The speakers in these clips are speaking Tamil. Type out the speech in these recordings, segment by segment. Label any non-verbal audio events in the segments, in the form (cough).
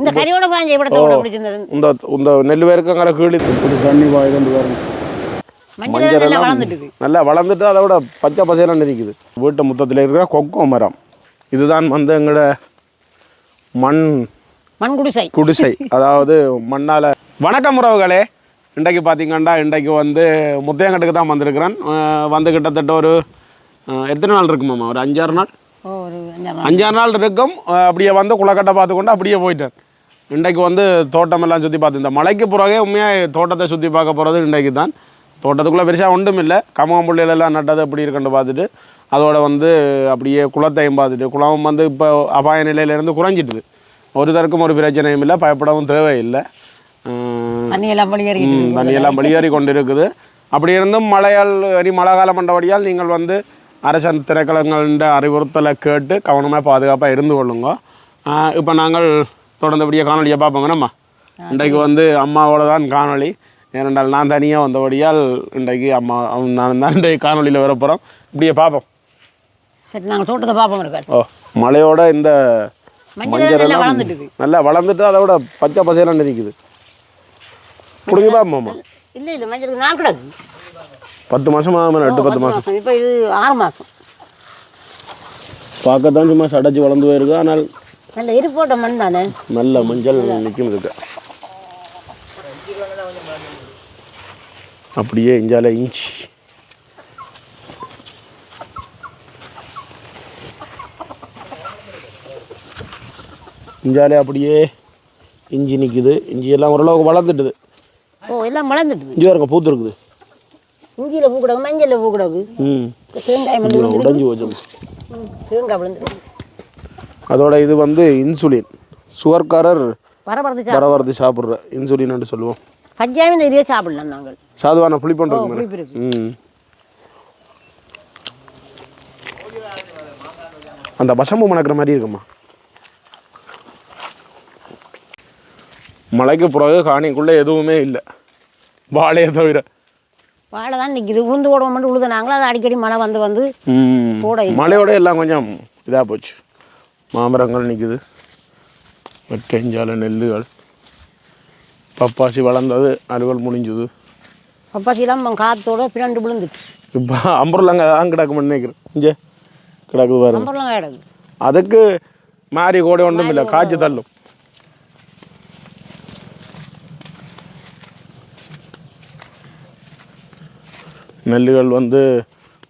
இந்த കരയോടെ പാഞ്ഞ ഇവിടുത്തെ കൂടെ പിടിക്കുന്നത് ഉണ്ടോ ഉണ്ടോ നെല്ലുപേർക്ക് അങ്ങനെ കീഴി ഒരു കണ്ണി വായ കൊണ്ട് நல்லா வளர்ந்துட்டு அதை விட பச்சை பசையெல்லாம் இருக்குது வீட்டு முத்தத்தில் இருக்கிற கொக்கோ மரம். இதுதான் வந்து எங்களோட மண் மண் குடிசை. குடிசை. அதாவது மண்ணால் வணக்கம் உறவுகளே. இன்றைக்கு பார்த்தீங்கன்னா இன்றைக்கு வந்து முத்தையங்கட்டுக்கு தான் வந்திருக்கிறேன். வந்து கிட்டத்தட்ட ஒரு எத்தனை நாள் இருக்குமாம்மா ஒரு அஞ்சாறு நாள்? அஞ்சாறு நாள். இருக்கும். அப்படியே வந்து குளக்கட்டை பார்த்துக்கொண்டு அப்படியே போயிட்டேன். இன்றைக்கு வந்து தோட்டமெல்லாம் சுற்றி பார்த்து இந்த மலைக்கு பிறகு உண்மையாக தோட்டத்தை சுற்றி பார்க்க போகிறது இன்றைக்கு தான். தோட்டத்துக்குள்ளே பெருசாக ஒன்றும் இல்லை. கமகம்புள்ளையிலெல்லாம் நட்டது எப்படி இருக்குன்னு பார்த்துட்டு அதோட வந்து அப்படியே குளத்தையும் பார்த்துட்டு குளம் வந்து இப்போ அபாய நிலையிலேருந்து குறைஞ்சிட்டுது. ஒரு தருக்கும் ஒரு பிரச்சனையும் இல்லை பயப்படவும் தேவையில்லை. அஹ் தண்ணி எல்லாம் வெளியேறிட்டு ம், தண்ணியெல்லாம் வெளியேறி கொண்டு இருக்குது அப்படி இருந்தும் மழையால் இனி மழை காலம் பண்ணபடியால் நீங்கள் வந்து அரசன் திரைக்களங்களின் அறிவுறுத்தலை கேட்டு கவனமாக பாதுகாப்பாக இருந்து கொள்ளுங்க. இப்போ நாங்கள் தொடர்ந்தபடியே காணொலியை பார்ப்போங்க. நம்ம இன்றைக்கு வந்து அம்மாவோட தான் காணொளி. ஏனென்றால் நான் தனியாக வந்தபடியால் இன்றைக்கு அம்மா நான் தான் இன்றைக்கு காணொலியில் வரப்போகிறோம் இப்படியே பார்ப்போம். சரி நாங்கள் தோட்டத்தை பார்ப்போம் இருக்கார் ஓ மழையோட இந்த மஞ்சள் நல்லா மஞ்சள் வளர்ந்துட்டு அதை விட பச்சை பசையெல்லாம் நிற்குது பிடிங்க பார்ப்போம்மா இல்லை இல்லை மஞ்சளுக்கு நாள் கிடக்கு. பத்து மாதம் ஆகும்? எட்டு பத்து மாதம் இப்போ இது ஆறு மாதம் பார்க்கத்தான் சும்மா சடைச்சு வளர்ந்து போயிருக்கு. ஆனால் நல்ல எரிப்போட்ட மண் தானே நல்ல மஞ்சள் நிற்கும் இருக்கு அப்படியே இஞ்சால இஞ்சி. இஞ்சாலே அப்படியே இஞ்சி நிற்குது இஞ்சி எல்லாம் ஓரளவுக்கு வளர்ந்துட்டுது. ஓ எல்லாம் வளர்ந்துட்டுது. இஞ்சி பாருங்க பூத்து இருக்குது இஞ்சியில் பூ கிடக்கு மஞ்சளில் பூ கிடக்கு. ம். தேங்காய் உடஞ்சி போச்சு. தேங்காய் விழுந்துருக்கு அதோட இது வந்து இன்சுலின். சுகர்காரர் பரவரதி சாப்பிட்ற இன்சுலின்னு சொல்லுவோம். பஞ்சாயம் நிறைய சாப்பிடலாம் நாங்கள். சாதுவான புளிப்பொண்டு ஓ இருக்கு ம். அந்த வசம்பு மணக்கிற மாதிரி இருக்குமா? மலைக்கு பிறகு காணிக்குள்ளே எதுவுமே இல்லை. வாழையை தவிர. வாழை தான் நிற்கிது உளுந்து போட மட்டும் உழுது நாங்களும் அது அடிக்கடி மழை வந்து வந்து ம். போட இல்லை. மலையோட எல்லாம் கொஞ்சம் இதாக போச்சு. மாமரங்கள் நிற்குது வெட்டஞ்சால நெல்லுகள். பப்பாசி வளர்ந்தது அலுவல் முடிஞ்சுது. பப்பாசிலாம் காத்தோட பிறண்டு விழுந்துட்டு இப்போ அம்புரலங்க தான் கிடக்குமென்னு நினைக்கிறேன் இங்கே. கிடக்குது பாருங்க. அதுக்கு மாறி கோடை ஒன்றும் இல்லை காய்ச்சி தள்ளும். நெல்லுகள் வந்து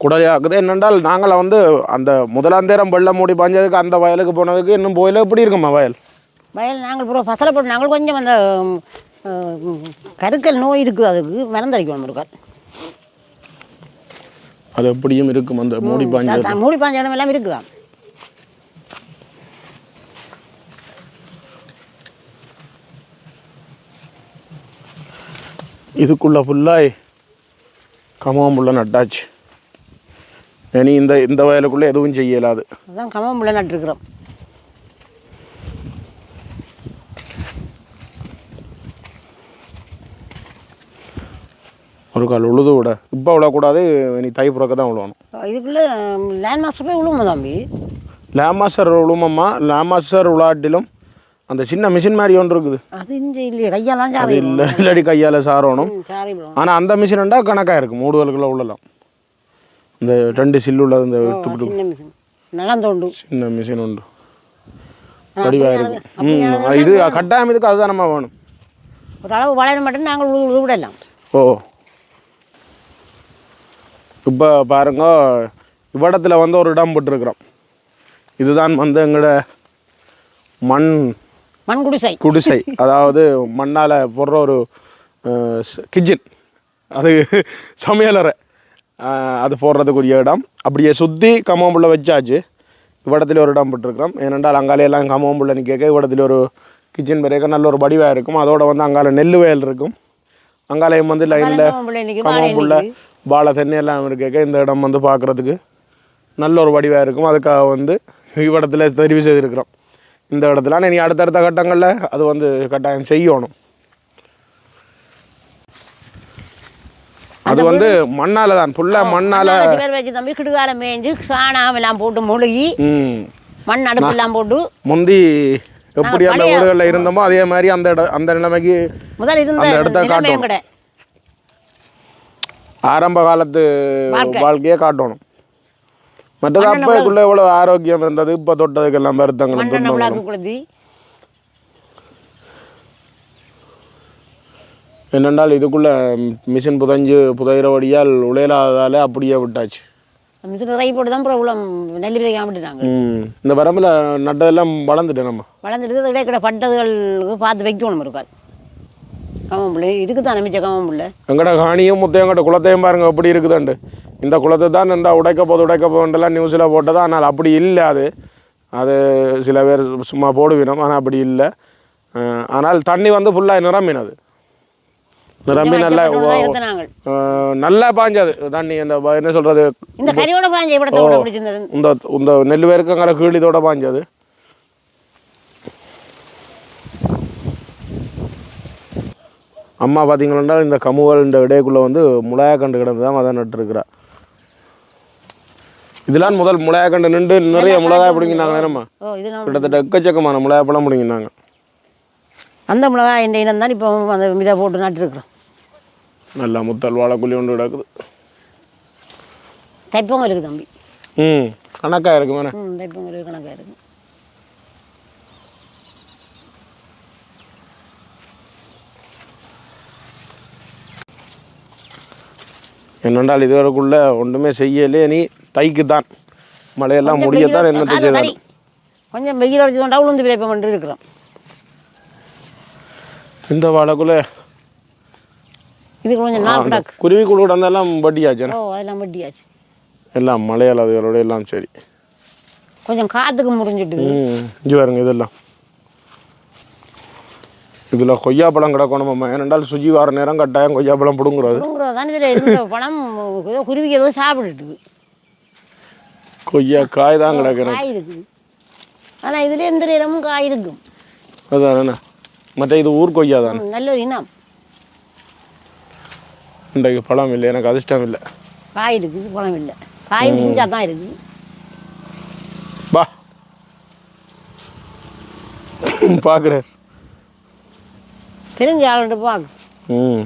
குடலையாக்குது என்னென்றால் நாங்கள் வந்து அந்த முதலாந்தேரம் வெள்ளம் மூடி பாஞ்சதுக்கு அந்த வயலுக்கு போனதுக்கு இன்னும் போயில எப்படி இருக்குமா வயல்? வயல் நாங்கள் பூரா ஃபசலை போட்டு நாங்கள் கொஞ்சம் அந்த கருக்கல் நோய் இருக்குது அதுக்கு மருந்தடிக்கணும் இருக்கார் அது எப்படியும் இருக்கும் அந்த மூடி பாஞ்சது. மூடி பாஞ்ச இடம் எல்லாம் இருக்குதா? இதுக்குள்ள ஃபுல்லாக கமாம்புள்ள நட்டாச்சு. இனி இந்த இந்த வயலுக்குள்ளே எதுவும் செய்ய இயலாது அதான் கம்மம்பிள்ளை நட்டுருக்குறோம் ஒரு கால் உழுது விட. இப்போ விடக்கூடாது இனி தை புறக்க தான் விழுவணும் இதுக்குள்ளே லேண்ட் மாஸ்டர் போய் விழுமா தம்பி? லேமாசர் உழுமம்மா லேமாசர் உலாட்டிலும் அந்த சின்ன மிஷின் மாதிரி ஒன்று இருக்குது. அது இல்லையே சாரி இல்லை இல்லாடி கையால் சாரணும். ஆனால் அந்த மிஷின்டா கணக்காக இருக்கும் மூடுதலுக்குள்ள உள்ளலாம் இந்த ரெண்டு சில்லு உள்ளது இந்த விட்டு விட்டு சின்ன மிஷின் நலந்தோண்டு சின்ன மிஷின் உண்டு. வடிவாக இருக்கும் ம் இது கட்டாயம் இதுக்கு அதுதான் நம்ம வேணும். ஒரு அளவு வளர மட்டும் நாங்கள் உழு உழு விடலாம் ஓ. இப்போ பாருங்க இவ்விடத்தில் வந்து ஒரு இடம் போட்டிருக்கிறோம். இதுதான் வந்து எங்களோட மண் மண் குடிசை. குடிசை. (laughs) அதாவது மண்ணால் போடுற ஒரு கிச்சன் அது சமையலறை. அது போடுறதுக்குரிய இடம். அப்படியே சுற்றி கம்மம்புள்ள வச்சாச்சு. இவ்விடத்துல ஒரு இடம் போட்டிருக்கிறோம். ஏனென்றால் அங்காலையெல்லாம் கம்மம்புள்ள நிற்க இவ்விடத்துல ஒரு கிச்சன் பெரிய நல்ல ஒரு வடிவாக இருக்கும். அதோட வந்து அங்கால நெல் வயல் இருக்கும். அங்காலயம் வந்து லைனில் கம்மம்பிள்ளை வாழை தென்னை எல்லாம் இருக்க இந்த இடம் வந்து பார்க்குறதுக்கு நல்ல ஒரு வடிவாக இருக்கும். அதுக்காக வந்து இவ்விடத்துல தெரிவு செய்திருக்கிறோம். இந்த இடத்துல. இனி அடுத்தடுத்த கட்டங்களில் அது வந்து கட்டாயம் செய்யணும். அது வந்து மண்ணால் தான். ஃபுல்லாக மண்ணால் வச்சு தம்பி கிடுகாலம் மேய்ஞ்சு சாணம் எல்லாம் போட்டு மொழுகி மண் அடுப்பு எல்லாம் போட்டு முந்தி எப்படி அந்த வீடுகளில் இருந்தோமோ அதே மாதிரி அந்த அந்த நிலைமைக்கு முதல் இருந்த அந்த இடத்த. எங்கட ஆரம்ப காலத்து வாழ்க்கை. வாழ்க்கையை காட்டணும். மற்றது அப்போக்குள்ள எவ்வளோ ஆரோக்கியம் இருந்தது? இப்போ தொட்டதுக்கெல்லாம் வருத்தங்களும் என்னென்றால் இதுக்குள்ள மிஷின் புதைஞ்சு புதையிறபடியால் உழையலாததால் அப்படியே விட்டாச்சு. மிஷின் நிறைய போட்டு தான் அப்புறம் இவ்வளோ நெல் விதைக்காம விட்டுட்டாங்க ம். இந்த வரம்பில் நட்டதெல்லாம் வளர்ந்துட்டு நம்ம. வளர்ந்துட்டு இடைக்கிட பட்டதுகளுக்கு பார்த்து வைக்கணும் இருக்காது கம்மம்பிள்ளை இதுக்கு தான் மிச்ச கம்மம்பிள்ளை எங்கட காணியும் முத்தையங்கட குளத்தையும் பாருங்க எப்படி இருக்குதுண்டு. இந்த குளத்தை தான் இந்த உடைக்க போது உடைக்க போதுலாம் நியூஸில் போட்டது. ஆனால் அப்படி இல்லை அது. அது சில பேர் சும்மா போடுவினோம் ஆனால் அப்படி இல்லை. ஆனால் தண்ணி வந்து ஃபுல்லாக நிரம்பினது. நிரம்பி நல்லா நல்லா பாஞ்சது. தண்ணி இந்த ப- என்ன சொல்கிறது இந்த கறியோட பாஞ்ச பிடிச்சிருந்தது இந்த இந்த நெல் வேருக்குங்கிற கீழிதோட பாஞ்சது. அம்மா பார்த்தீங்கன்னா இந்த கமுவல் இந்த இடைக்குள்ளே வந்து முளையாக்கண்டு கிடந்து தான் அதை நட்டுருக்குறா. இதெல்லாம் முதல் முளையாக்கண்டு நின்று நிறைய மிளகாய் பிடிங்கினாங்க நம்ம கிட்டத்தட்ட எக்கச்சக்கமான மிளகாப்பழம் பிடிங்கினாங்க. அந்த மிளகாய் இந்த இனம் தான் இப்போ அந்த இதை போட்டு நட்டுருக்குறோம். நல்லா முத்தல் வாழைக்குள்ளி ஒன்று கிடக்குது தைப்பொங்கல் இருக்குது தம்பி ம் கணக்காக இருக்கு மேலே ம் தைப்பொங்கல் கணக்காக இருக்குது என்னென்றால் இதுவரைக்குள்ள ஒன்றுமே செய்யலே நீ தைக்கு தான் மழையெல்லாம் முடியத்தான் செய்தாலும் தடி. கொஞ்சம் வெயில் அடிச்சு கொண்டா உளுந்து விளைப்பம் பண்ணி இருக்கிறோம் இந்த வாழைக்குள்ளே இதுக்கு கொஞ்சம் நாள் கிடக்கு குருவி குழு வந்தெல்லாம் வட்டியாச்சு ஓ அதெல்லாம் வட்டியாச்சு. எல்லாம் மலையாள அதுகளோட எல்லாம் சரி. கொஞ்சம் காற்றுக்கு முறிஞ்சிட்டு ம் இங்கே பாருங்க இதெல்லாம். இதில் கொய்யாப்பழம் கிடக்கணும் அம்மா ஏனென்றால் சுஜி வார நேரம் கட்டாயம் கொய்யாப்பழம் பிடுங்குறது. தான் இதில் இருந்த பழம் ஏதோ குருவிக்கு ஏதோ சாப்பிட்டுட்டு கொய்யா காய் தான் கிடக்கிறேன் காய் இருக்குது. ஆனால் இதில் எந்த நேரமும் காய் இருக்கும். அதான் மற்ற இது ஊர் கொய்யா தானே? நல்ல இனம். இன்றைக்கு பழம் இல்லை எனக்கு அதிர்ஷ்டம் இல்லை. காய் இருக்குது பழம் இல்லை. காய் பிஞ்சா தான் இருக்குது. பார்க்குறேன் தெரிஞ்ச ஆளுகிட்ட பார்க்க ம்.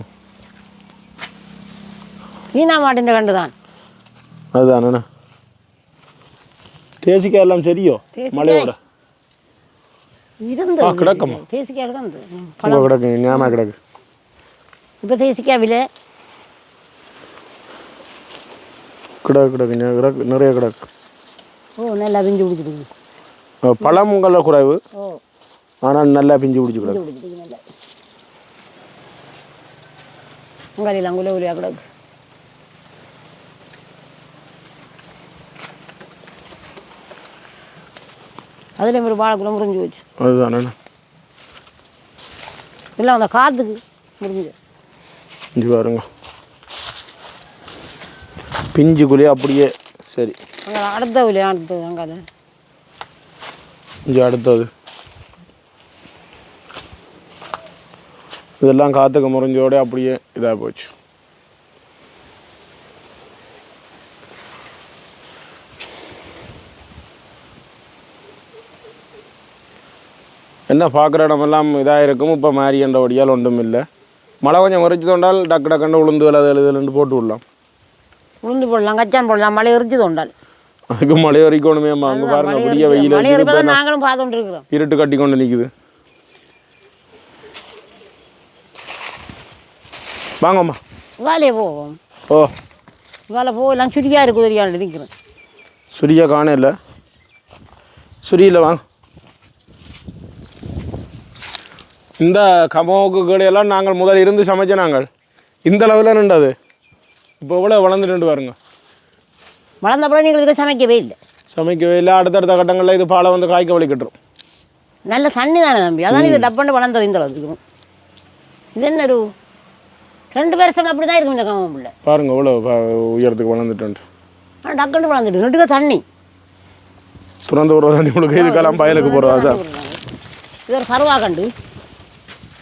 சீனா மாட்டின் கண்டு தான். அதுதான் என்ன தேசிக்காய் எல்லாம் சரியோ? மலையோட? இருந்தது ஆ, கிடக்குமா? தேசிக்காய் இங்கே கிடக்கு ஞாபகம் கிடக்கு. இப்போ தேசிக்காய் விலை கிடக்கு கிடக்கு. கிடக்கு நிறைய கிடக்கு. ஓ நல்லா பிஞ்சு பிடிச்சிருக்கு அஹ் பழம் உங்களில் குறைவு. ஆனால் நல்லா பிஞ்சு பிடிச்சி கிடக்கு. உங்களில் அங்குள்ள உலியா கிடக்கு? அதில் ஒரு வாழைக்குள்ள முறிஞ்சு போச்சு. அதுதான். இல்லை அந்த காற்றுக்கு இஞ்சி பாருங்க. பிஞ்சு குழி அப்படியே சரி. அடுத்த அடுத்தது. இதெல்லாம் காற்றுக்கு முறிஞ்சோட அப்படியே இதாக போச்சு. என்ன பார்க்குற இடமெல்லாம் இதாக இருக்கும்? இப்போ மாறி என்ற ஒடியால் ஒன்றும் இல்லை. மழை கொஞ்சம் முறைச்சி தோண்டால் டக்கு டக்குன்னு உளுந்து விலை எழுதுலன்னு போட்டு விடலாம். உளுந்து போடலாம் கச்சான் போடலாம் மழை எரிச்சு தோண்டால் அதுக்கு மழை வரைக்கணுமே அம்மா அங்கே பாருங்க அப்படியே வெயில் மழை அடிக்குது. இருப்பதை நாங்களும் பார்த்துட்டு இருக்கிறோம் இருட்டு கட்டி கொண்டு நிற்குது வாங்கம்மா வேலையே போவோம் ஓ வேலை போகலாம் சுடியாக இருக்குது தெரியாது நிற்கிறேன் சுரியா காண இல்லை சுரியில் வாங்க இந்த கமோக்கு கடையெல்லாம் நாங்கள் முதல் இருந்து சமைச்ச நாங்கள் இந்த அளவில் நின்றது இப்போ எவ்வளோ வளர்ந்துட்டு பாருங்க. வளர்ந்தப்பறம் நீங்கள் இதுக்கு சமைக்கவே இல்லை. சமைக்கவே இல்லை. அடுத்தடுத்த கட்டங்களில் இது பாலை வந்து காய்க்க வலிக்கட்டுரும். நல்ல தண்ணி தானே தம்பி. அதான் இது டப்பண்டு வளர்ந்தது இந்த அளவுக்கு. இது என்ன ரெண்டு வருஷம் அப்படி தான் இருக்கும் இந்த கம்மம் பிள்ளை. பாருங்க எவ்வளோ ப- உயரத்துக்கு வளர்ந்துட்டு ஆனால் டக்குண்டு வளர்ந்துட்டு நெட்டுக்க தண்ணி. துறந்து விடுற தண்ணி உங்களுக்கு இதுக்கெல்லாம் பயலுக்கு போகிறது அதுதான் இது ஒரு கருவா கண்டு.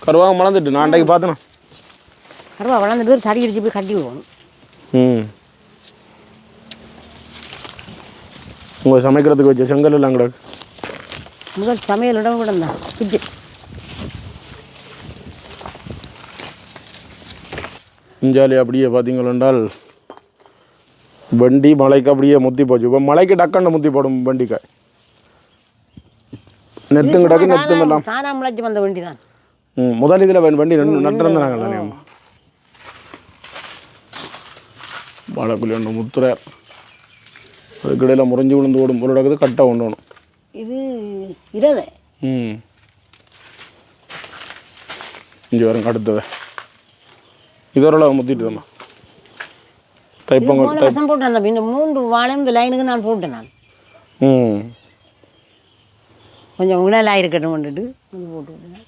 கருவாக வளர்ந்துட்டு நான் அன்றைக்கு பார்த்தேனா. கருவா வளர்ந்துட்டு சரி அடிச்சு போய் கட்டி விடுவோம். உங்கள் சமைக்கிறதுக்கு வச்ச செங்கல் எல்லாம் கிடக்கு முதல் சமையல் இடம் கூட தான் கிச்சன் இஞ்சாலி அப்படியே பார்த்தீங்களென்றால் வண்டி மலைக்கு அப்படியே முத்தி போச்சு. இப்போ மலைக்கு டக்குன்னு முத்தி போடும் வண்டிக்காய். நெத்தும் கிடக்கு நெத்தும் எல்லாம். தானா முளைச்சி வந்த வண்டி தான் ம் முதல் இதில் வண்டி ரெண்டு நட்டுருந்தாங்க ஒன்று முத்துறார். அதுக்கிடையில் முறிஞ்சு விழுந்து ஓடும் பொருள் கிடக்குது கட்டை ஒன்று வேணும். இது இரதை ம். இங்கே வரும் அடுத்தது இதோட முத்திட்டுதம்மா தைப்பொங்கல் வருஷம் போட்டேன் தம்பி. இந்த மூன்று வாழையும் இந்த லைனுக்கு நான் போட்டேன் நான். ம். கொஞ்சம் உணலாக இருக்கட்டும் வந்துட்டு போட்டு விட்டேன்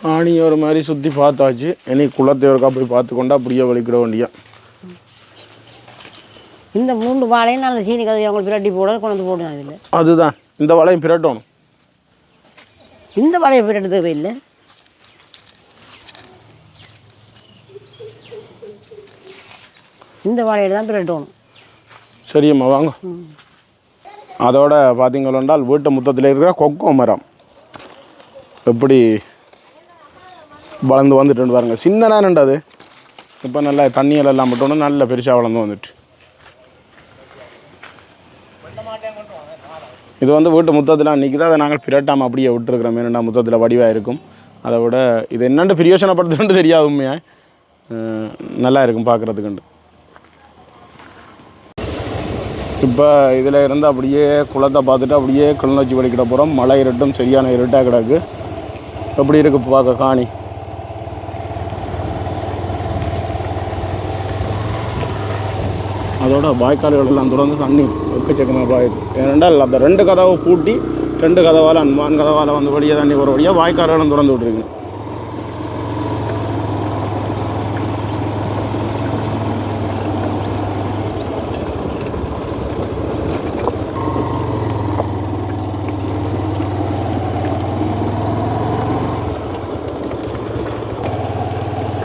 காணி ஒரு மாதிரி சுற்றி பார்த்தாச்சு. இனி குளத்தை ஒருக்கா போய் பார்த்துக்கொண்டு அப்படியே வலிக்கிட வேண்டியா. இந்த மூன்று வாழையும் அந்த சீனி கதை அவங்களுக்கு பிரட்டி போட கொண்டு வந்து போட்டேன் அதில் அதுதான். இந்த வலையும் பிரட்டணும். இந்த வாழையை பிரட்டு தேவையில்லை. இந்த வாழையை தான் பிரட்டணும். சரியம்மா வாங்க. அதோட பார்த்தீங்களென்றால் வீட்டு முத்தத்தில் இருக்கிற கொக்கோ மரம். எப்படி வளர்ந்து வந்துட்டு பாருங்க. சின்னனானண்டு அது இப்போ நல்லா தண்ணியில் எல்லாம் மட்டும் நல்ல பெருசாக வளர்ந்து வந்துட்டு. இது வந்து வீட்டு முத்தத்தில் அன்றைக்கி தான் அதை நாங்கள் பிரட்டாமல் அப்படியே விட்டுருக்குறோம். ஏன்னா முத்தத்தில் வடிவாக இருக்கும். அதை விட இது என்னென்று பிரியோசனப்படுத்துன்னு தெரியாது உண்மையாக நல்லா இருக்கும் பார்க்குறதுக்குண்டு இப்போ இதில் இருந்து அப்படியே குளத்தை பார்த்துட்டு அப்படியே கிளிநொச்சி வலிக்கிட போகிறோம் மழை இருட்டும் சரியான இருட்டாக கிடக்கு. எப்படி இருக்கு பார்க்க காணி? அதோட வாய்க்கால்கள் எல்லாம் தொடர்ந்து தண்ணி எக்கச்சக்கமாக பாயுது ஏனென்றால் அந்த ரெண்டு கதவை பூட்டி ரெண்டு கதவால் அன்பான் கதவால் வந்து வழியாக தண்ணி போகிற வழியாக வாய்க்கால்களும் திறந்து விட்ருங்க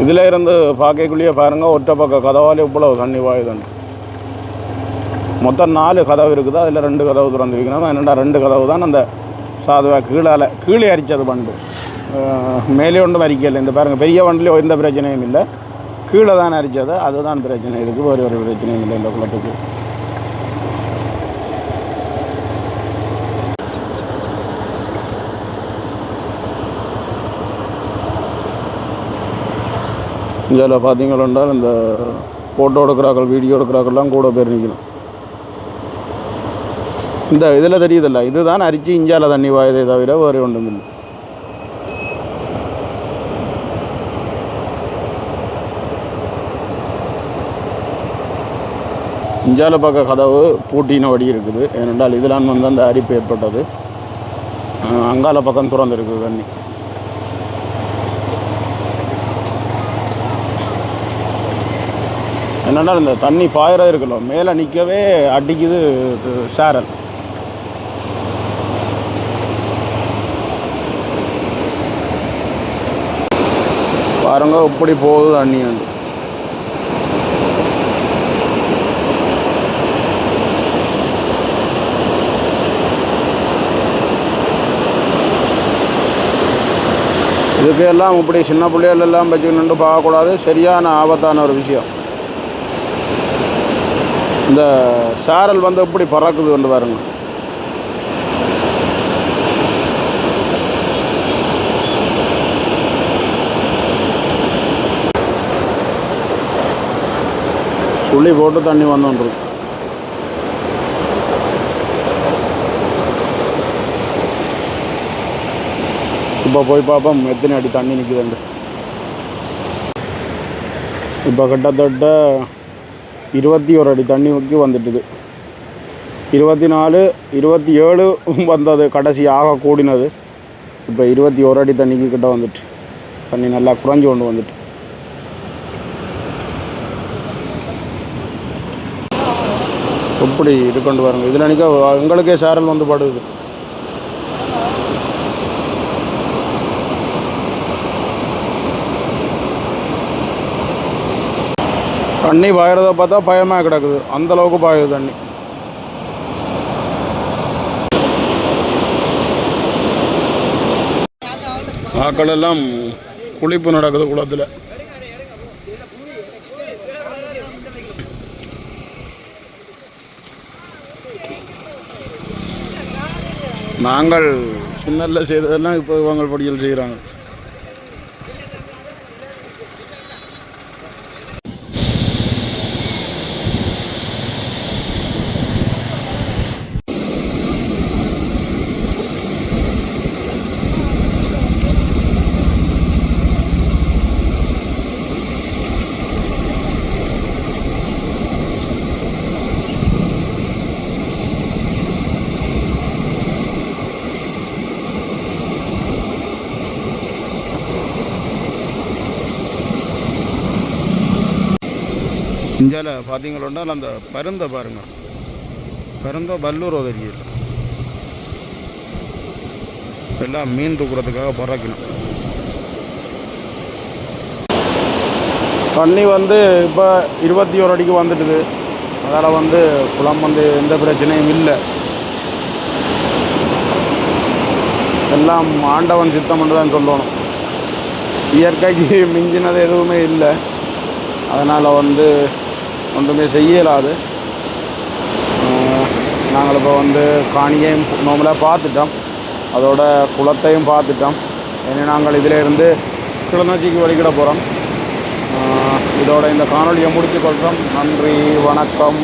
இதில் இருந்து பார்க்கக்குள்ளேயே பாருங்கள் ஒற்றை பக்க கதவாலே இவ்வளவு தண்ணி வாயுதுன்னு மொத்தம் நாலு கதவு இருக்குது. அதில் ரெண்டு கதவு திறந்துருக்கணும் என்னடா ரெண்டு கதவு தான்? அந்த சாதுவாக கீழால் கீழே அரிச்சது பண்டு மேலே ஒன்றும் அரிக்கல இந்த பாருங்கள் பெரிய வண்டிலையும் எந்த பிரச்சனையும் இல்லை. கீழே தான் அரிச்சது. அதுதான் பிரச்சனை. இருக்குது ஒரு ஒரு பிரச்சனையும் இல்லை இந்த குளத்துக்கு. இதில் பார்த்தீங்கன்னா இந்த ஃபோட்டோ எடுக்கிறாக்கள் வீடியோ எடுக்கிறாக்கள்லாம் கூட பேர் நிற்கணும் இந்த இதில் தெரியுதில்ல. இதுதான் அரிச்சு இஞ்சால தண்ணி வாயுதே தவிர வேறு ஒன்றும் இல்லை இஞ்சால பக்க கதவு பூட்டின வடி இருக்குது. ஏனென்றால் இதெல்லாம் வந்து அந்த அரிப்பு ஏற்பட்டது. அங்கால பக்கம் திறந்துருக்கு தண்ணி. என்னென்னா இந்த தண்ணி பாயிறது இருக்குல்ல மேலே நிற்கவே அடிக்குது இது சாரல். பாருங்க இப்படி போகுது தண்ணி வந்து. இதுக்கு எல்லாம் இப்படி சின்ன பிள்ளைகள் எல்லாம் வச்சுக்கணுன்னு பார்க்கக்கூடாது. சரியான ஆபத்தான ஒரு விஷயம். இந்த சாரல் வந்து எப்படி பறக்குது வந்து பாருங்கள் துள்ளி போட்டு தண்ணி வந்துருக்கு இப்போ போய் பார்ப்போம் எத்தனை அடி தண்ணி நிற்குதுண்டு இப்போ கிட்டத்தட்ட இருபத்தி ஒரு அடி தண்ணி ஊக்கி வந்துட்டுது. இருபத்தி நாலு இருபத்தி ஏழு வந்தது கடைசி ஆக கூடினது. இப்போ இருபத்தி ஒரு அடி தண்ணிக்கு கிட்ட வந்துட்டு. தண்ணி நல்லா குறைஞ்சு கொண்டு வந்துட்டு. எப்படி இது கொண்டு வரணும்? இதில் நினைக்க எங்களுக்கே சேரல் வந்து படுது. தண்ணி பாயிறத பார்த்தா பயமாக கிடக்குது. அந்த அளவுக்கு பாயுது தண்ணி. ஆக்கள் எல்லாம் குளிப்பு நடக்குது குளத்தில். நாங்கள் சின்னல்ல செய்ததெல்லாம் இப்போ இவங்க படியில் செய்கிறாங்க. இந்தியாவில் பார்த்தீங்களா அந்த பருந்தை பாருங்க. பருந்த வல்லூர் உதவியில் எல்லாம் மீன் தூக்குறதுக்காக பறக்கணும் தண்ணி வந்து இப்போ இருபத்தி ஒரு அடிக்கு வந்துட்டுது. அதால் வந்து குளம் வந்து எந்த பிரச்சனையும் இல்லை. எல்லாம் ஆண்டவன் சித்தம் தான் சொல்லணும். இயற்கைக்கு மிஞ்சினது எதுவுமே இல்லை. அதனால் வந்து ஒன்றுமே செய்யலாது. நாங்கள் இப்போ வந்து காணியையும் நார்மலாக பார்த்துட்டோம். அதோட குளத்தையும் பார்த்துட்டோம். ஏன்னா நாங்கள் இதிலேருந்து கிளநொச்சிக்கு வழிகிட போகிறோம் இதோட இந்த காணொலியை முடித்துக்கொள்கிறோம் நன்றி வணக்கம்.